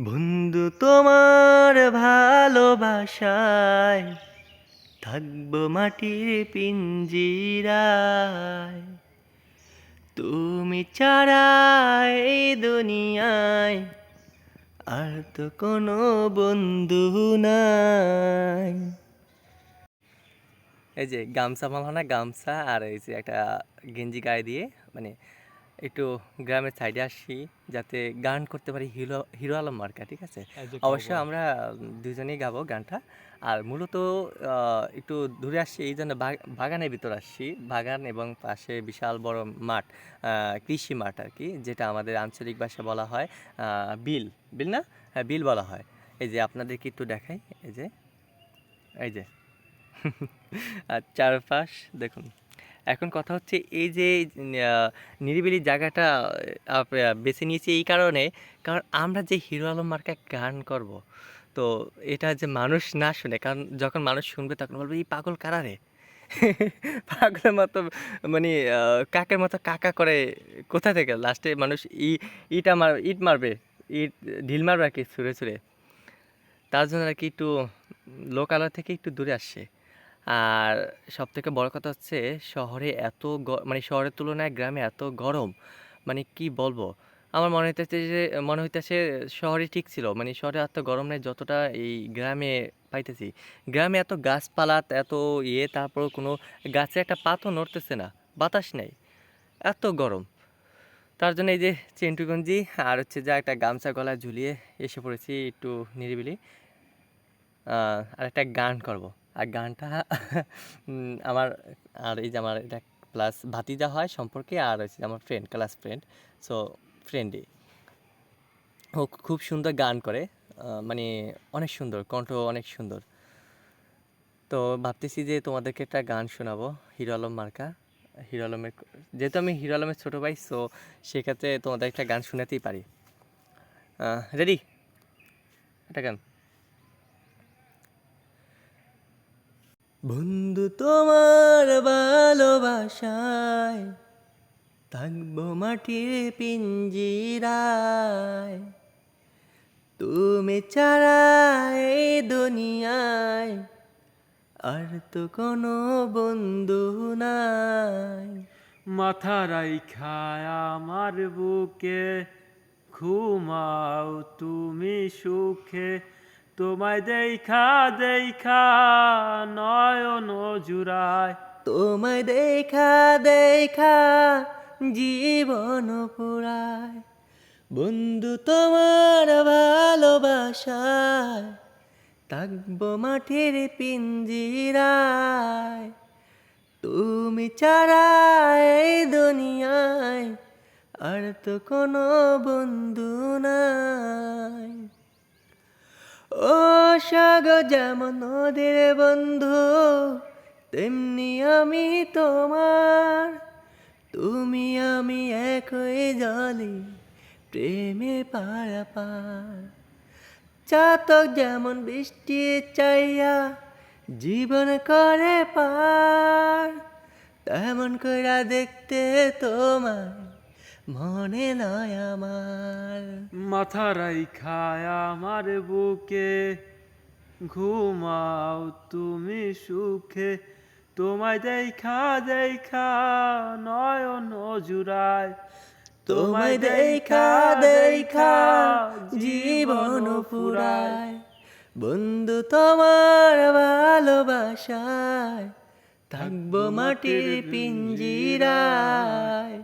বন্ধু, তোমার ভালোবাসায় থাকব মাটির পিঞ্জিরায়। তুমি এই দুনিয়ায় আর তো কোনো বন্ধু নাই। এই যে গামছা মালানা, গামছা আর এই যে একটা গেঞ্জি গায়ে দিয়ে মানে একটু গ্রামের সাইডে আসি যাতে গান করতে পারি হিরো হিরো আলম মার্কা ঠিক আছে? অবশ্য আমরা দুজনেই গাবো গানটা। আর মূলত একটু দূরে আসছি এই জন্য বাগ- বাগানের ভিতর আসছি বাগান এবং পাশে বিশাল বড় মাঠ কৃষি মাঠ আর কি যেটা আমাদের আঞ্চলিক ভাষায় বলা হয় বিল। বিল না? হ্যাঁ বিল বলা হয়। এই যে আপনাদেরকে একটু দেখাই এই যে এই যে। আর চারপাশ দেখুন। এখন কথা হচ্ছে এই যে নিরিবিলি জায়গাটা বেছে নিয়েছি এই কারণে, কারণ আমরা যে হিরো আলম মার্কা গান করব, তো এটা যে মানুষ না শুনে, কারণ যখন মানুষ শুনবে তখন বলবে, এই পাগল কারা রে? পাগলের মতো মানে কাকের মতো কাকা করে কোথা থেকে? লাস্টে মানুষ ই, ইটা মার, ইট মারবে, ইট, ঢিল মারবে আর কি, ছুঁড়ে ছুঁড়ে। তার জন্য আর কি একটু লোকালয় থেকে একটু দূরে আসছে। আর সব থেকে বড় কথা হচ্ছে শহরে এত মানে শহরের তুলনায় গ্রামে এত গরম মানে কি বলব? আমার মনে হইতেছে যে, মনে হইতেছে শহরে ঠিক ছিল মানে শহরে এত গরম নেই যতটা এই গ্রামে পাইতেছি। গ্রামে এত গাছপালা, এত ইয়ে তারপর কোনো গাছে একটা পাতও নড়তেছে না, বাতাস নেই, এত গরম। তার জন্য এই যে চেন্টু গঞ্জি আর হচ্ছে যা একটা গামছা গলায় ঝুলিয়ে এসে পড়েছি একটু নিরিবিলি আর একটা গান করব। আর গানটা আমার, আর এই যে আমার এটা প্লাস ভাতিজা হয় সম্পর্কে আর হচ্ছে আমার ফ্রেন্ড ক্লাস ফ্রেন্ড সো ফ্রেন্ডই ও খুব সুন্দর গান করে মানে অনেক সুন্দর, কণ্ঠ অনেক সুন্দর। তো ভাবতেছি যে তোমাদেরকে একটা গান শোনাবো, হিরো আলম মার্কা। হিরো আলমের, যেহেতু আমি হিরো আলমের ছোটো ভাই সো সেক্ষেত্রে তোমাদের একটা গান শোনাতেই পারি। রেডি একটা গান। বন্ধু তোমার ভালোবাসায় থাকব মাটির পিঞ্জিরায়। তুমি এই দুনিয়ায় আর তো কোনো বন্ধু নাই। মাথা রাইখায় আমার বুকে, ঘুমাও তুমি সুখে তোমায় দেখা দেখা, নয়ন জুড়ায়। তোমায় দেখা দেখা, জীবন পুরায় বন্ধু তোমার ভালোবাসায় থাকব মাটির পিঞ্জিরায়। তুমি এই দুনিয়ায় আর তো কোনো বন্ধু নাই। ও সাগর যেমন নদীর বন্ধু, তেমনি আমি তোমার। তুমি আমি একই জলে, প্রেমে পারাপার চাতক যেমন বৃষ্টি চাইয়া জীবন করে পার তেমন কইরা দেখতে তোমার। মনে নয় আমার। মাথা রাইখায় আমার বুকে ঘুমাও তুমি সুখে। তোমায় দেখা দেখা নয়ন জুড়ায়। তোমায় দেখা দেখা জীবন ফুরায়। বন্ধু তোমার ভালোবাসায় থাকব মাটির পিঞ্জিরায়।